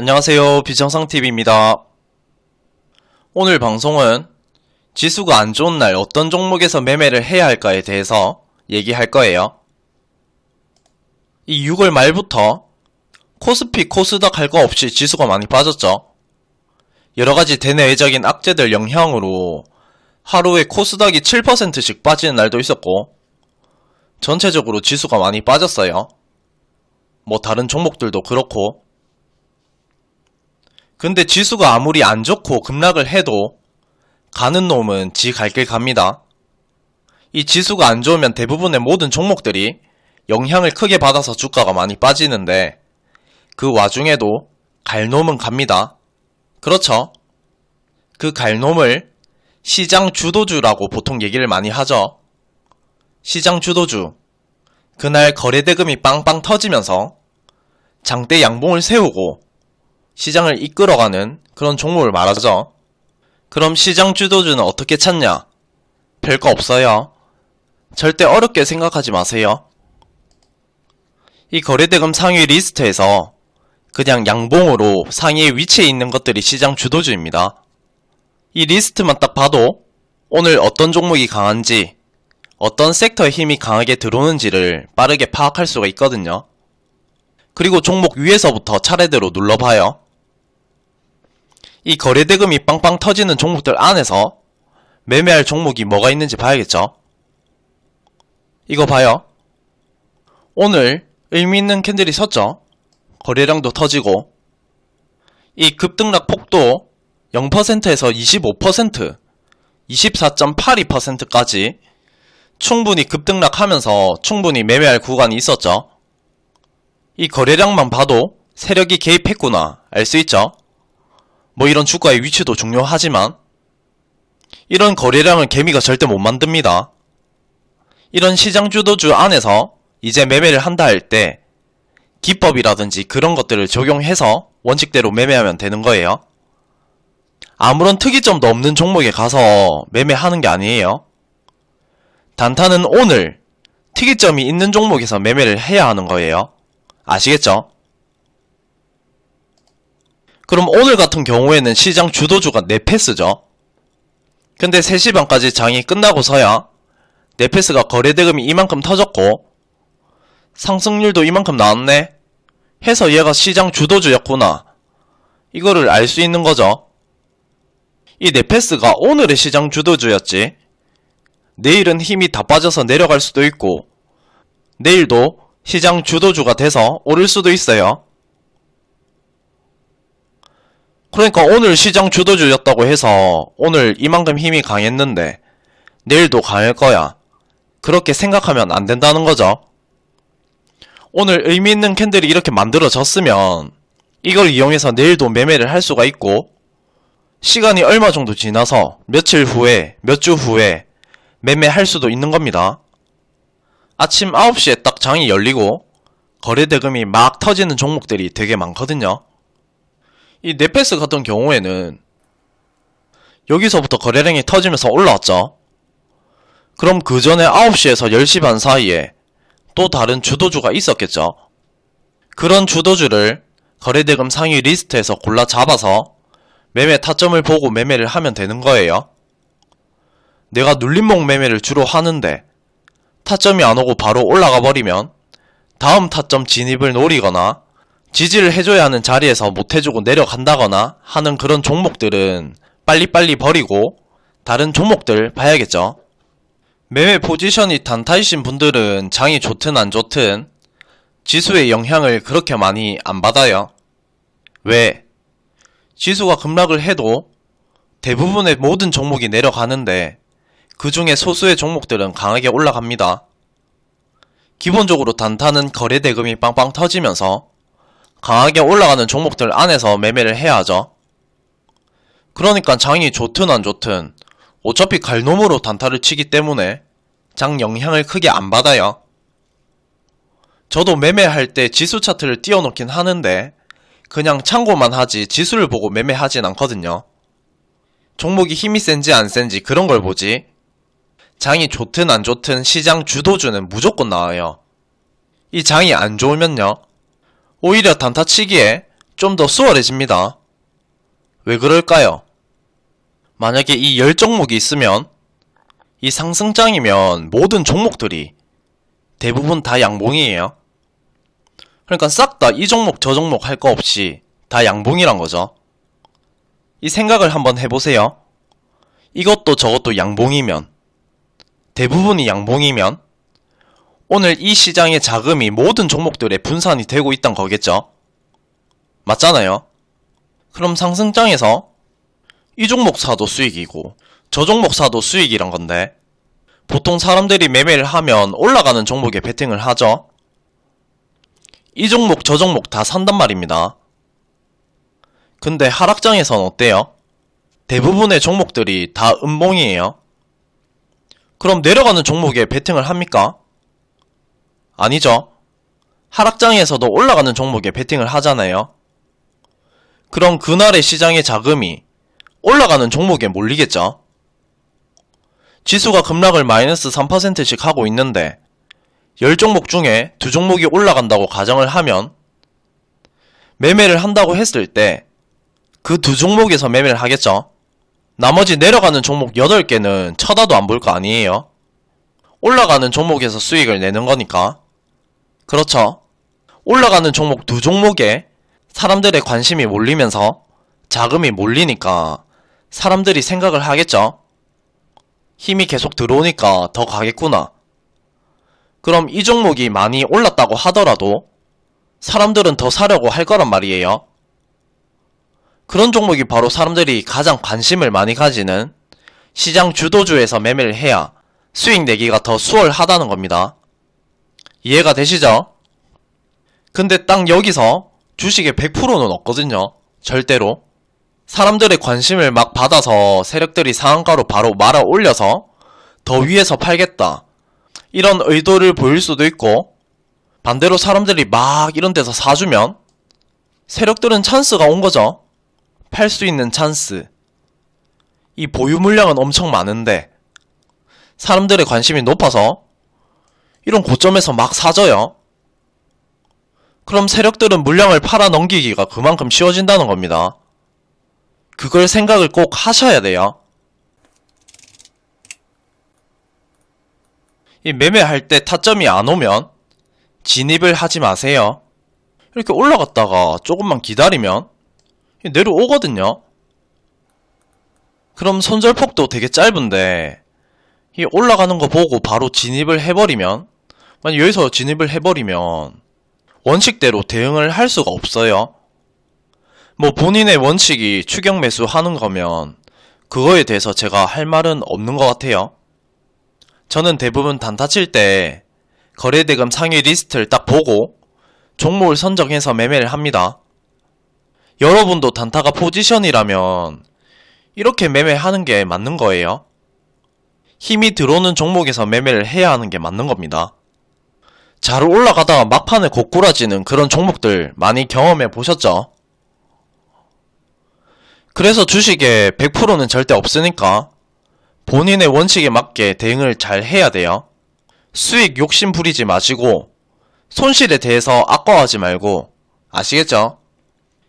안녕하세요. 비정상TV입니다. 오늘 방송은 지수가 안 좋은 날 어떤 종목에서 매매를 해야 할까에 대해서 얘기할 거예요. 이 6월 말부터 코스피, 코스닥 할 거 없이 지수가 많이 빠졌죠. 여러가지 대내외적인 악재들 영향으로 하루에 코스닥이 7%씩 빠지는 날도 있었고, 전체적으로 지수가 많이 빠졌어요. 뭐 다른 종목들도 그렇고, 근데 지수가 아무리 안 좋고 급락을 해도 가는 놈은 지 갈 길 갑니다. 이 지수가 안 좋으면 대부분의 모든 종목들이 영향을 크게 받아서 주가가 많이 빠지는데 그 와중에도 갈 놈은 갑니다. 그렇죠? 그 갈 놈을 시장 주도주라고 보통 얘기를 많이 하죠. 시장 주도주. 그날 거래대금이 빵빵 터지면서 장대 양봉을 세우고 시장을 이끌어가는 그런 종목을 말하죠. 그럼 시장 주도주는 어떻게 찾냐? 별거 없어요. 절대 어렵게 생각하지 마세요. 이 거래대금 상위 리스트에서 그냥 양봉으로 상위에 위치해 있는 것들이 시장 주도주입니다. 이 리스트만 딱 봐도 오늘 어떤 종목이 강한지, 어떤 섹터의 힘이 강하게 들어오는지를 빠르게 파악할 수가 있거든요. 그리고 종목 위에서부터 차례대로 눌러봐요. 이 거래대금이 빵빵 터지는 종목들 안에서 매매할 종목이 뭐가 있는지 봐야겠죠. 이거 봐요. 오늘 의미 있는 캔들이 섰죠. 거래량도 터지고 이 급등락 폭도 0%에서 25%, 24.82%까지 충분히 급등락하면서 충분히 매매할 구간이 있었죠. 이 거래량만 봐도 세력이 개입했구나 알 수 있죠. 뭐 이런 주가의 위치도 중요하지만 이런 거래량을 개미가 절대 못 만듭니다. 이런 시장 주도주 안에서 이제 매매를 한다 할 때 기법이라든지 그런 것들을 적용해서 원칙대로 매매하면 되는 거예요. 아무런 특이점도 없는 종목에 가서 매매하는 게 아니에요. 단타는 오늘 특이점이 있는 종목에서 매매를 해야 하는 거예요. 아시겠죠? 그럼 오늘 같은 경우에는 시장 주도주가 네패스죠. 근데 3시 반까지 장이 끝나고서야 네패스가 거래대금이 이만큼 터졌고 상승률도 이만큼 나왔네 해서 얘가 시장 주도주였구나 이거를 알 수 있는 거죠. 이 네패스가 오늘의 시장 주도주였지 내일은 힘이 다 빠져서 내려갈 수도 있고 내일도 시장 주도주가 돼서 오를 수도 있어요. 그러니까 오늘 시장 주도주였다고 해서 오늘 이만큼 힘이 강했는데 내일도 강할 거야. 그렇게 생각하면 안 된다는 거죠. 오늘 의미 있는 캔들이 이렇게 만들어졌으면 이걸 이용해서 내일도 매매를 할 수가 있고 시간이 얼마 정도 지나서 며칠 후에 몇 주 후에 매매할 수도 있는 겁니다. 아침 9시에 딱 장이 열리고 거래 대금이 막 터지는 종목들이 되게 많거든요. 이 네페스 같은 경우에는 여기서부터 거래량이 터지면서 올라왔죠. 그럼 그 전에 9시에서 10시 반 사이에 또 다른 주도주가 있었겠죠. 그런 주도주를 거래대금 상위 리스트에서 골라 잡아서 매매 타점을 보고 매매를 하면 되는 거예요. 내가 눌림목 매매를 주로 하는데 타점이 안 오고 바로 올라가 버리면 다음 타점 진입을 노리거나 지지를 해줘야 하는 자리에서 못 해주고 내려간다거나 하는 그런 종목들은 빨리빨리 버리고 다른 종목들 봐야겠죠. 매매 포지션이 단타이신 분들은 장이 좋든 안 좋든 지수의 영향을 그렇게 많이 안 받아요. 왜? 지수가 급락을 해도 대부분의 모든 종목이 내려가는데 그 중에 소수의 종목들은 강하게 올라갑니다. 기본적으로 단타는 거래 대금이 빵빵 터지면서 강하게 올라가는 종목들 안에서 매매를 해야 하죠. 그러니까 장이 좋든 안 좋든 어차피 갈놈으로 단타를 치기 때문에 장 영향을 크게 안 받아요. 저도 매매할 때 지수 차트를 띄워놓긴 하는데 그냥 참고만 하지 지수를 보고 매매하진 않거든요. 종목이 힘이 센지 안 센지 그런 걸 보지 장이 좋든 안 좋든 시장 주도주는 무조건 나와요. 이 장이 안 좋으면요. 오히려 단타치기에 좀 더 수월해집니다. 왜 그럴까요? 만약에 이 10종목이 있으면 이 상승장이면 모든 종목들이 대부분 다 양봉이에요. 그러니까 싹 다 이 종목 저 종목 할 거 없이 다 양봉이란 거죠. 이 생각을 한번 해보세요. 이것도 저것도 양봉이면 대부분이 양봉이면 오늘 이 시장의 자금이 모든 종목들에 분산이 되고 있단 거겠죠? 맞잖아요? 그럼 상승장에서 이 종목 사도 수익이고 저 종목 사도 수익이란 건데 보통 사람들이 매매를 하면 올라가는 종목에 베팅을 하죠? 이 종목 저 종목 다 산단 말입니다. 근데 하락장에선 어때요? 대부분의 종목들이 다 음봉이에요. 그럼 내려가는 종목에 베팅을 합니까? 아니죠. 하락장에서도 올라가는 종목에 베팅을 하잖아요. 그럼 그날의 시장의 자금이 올라가는 종목에 몰리겠죠? 지수가 급락을 마이너스 3%씩 하고 있는데 10종목 중에 2종목이 올라간다고 가정을 하면 매매를 한다고 했을 때 그 두 종목에서 매매를 하겠죠? 나머지 내려가는 종목 8개는 쳐다도 안 볼 거 아니에요? 올라가는 종목에서 수익을 내는 거니까. 그렇죠. 올라가는 종목 두 종목에 사람들의 관심이 몰리면서 자금이 몰리니까 사람들이 생각을 하겠죠? 힘이 계속 들어오니까 더 가겠구나. 그럼 이 종목이 많이 올랐다고 하더라도 사람들은 더 사려고 할 거란 말이에요. 그런 종목이 바로 사람들이 가장 관심을 많이 가지는 시장 주도주에서 매매를 해야 수익 내기가 더 수월하다는 겁니다. 이해가 되시죠? 근데 딱 여기서 주식의 100%는 없거든요. 절대로. 사람들의 관심을 막 받아서 세력들이 상한가로 바로 말아 올려서 더 위에서 팔겠다. 이런 의도를 보일 수도 있고 반대로 사람들이 막 이런 데서 사주면 세력들은 찬스가 온 거죠. 팔 수 있는 찬스. 이 보유 물량은 엄청 많은데 사람들의 관심이 높아서 이런 고점에서 막 사져요. 그럼 세력들은 물량을 팔아 넘기기가 그만큼 쉬워진다는 겁니다. 그걸 생각을 꼭 하셔야 돼요. 이 매매할 때 타점이 안 오면 진입을 하지 마세요. 이렇게 올라갔다가 조금만 기다리면 내려오거든요. 그럼 손절폭도 되게 짧은데 이 올라가는 거 보고 바로 진입을 해버리면 만약 여기서 진입을 해버리면 원칙대로 대응을 할 수가 없어요. 뭐 본인의 원칙이 추격 매수 하는 거면 그거에 대해서 제가 할 말은 없는 것 같아요. 저는 대부분 단타 칠 때 거래대금 상위 리스트를 딱 보고 종목을 선정해서 매매를 합니다. 여러분도 단타가 포지션이라면 이렇게 매매하는 게 맞는 거예요. 힘이 들어오는 종목에서 매매를 해야 하는 게 맞는 겁니다. 잘 올라가다가 막판에 고꾸라지는 그런 종목들 많이 경험해 보셨죠? 그래서 주식에 100%는 절대 없으니까 본인의 원칙에 맞게 대응을 잘 해야 돼요. 수익 욕심 부리지 마시고 손실에 대해서 아까워하지 말고 아시겠죠?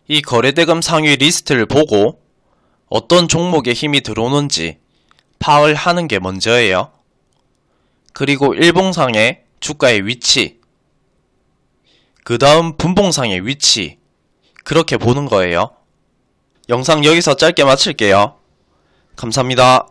이 거래대금 상위 리스트를 보고 어떤 종목에 힘이 들어오는지 파악을 하는 게 먼저예요. 그리고 일봉상의 주가의 위치, 그 다음 분봉상의 위치, 그렇게 보는 거예요. 영상 여기서 짧게 마칠게요. 감사합니다.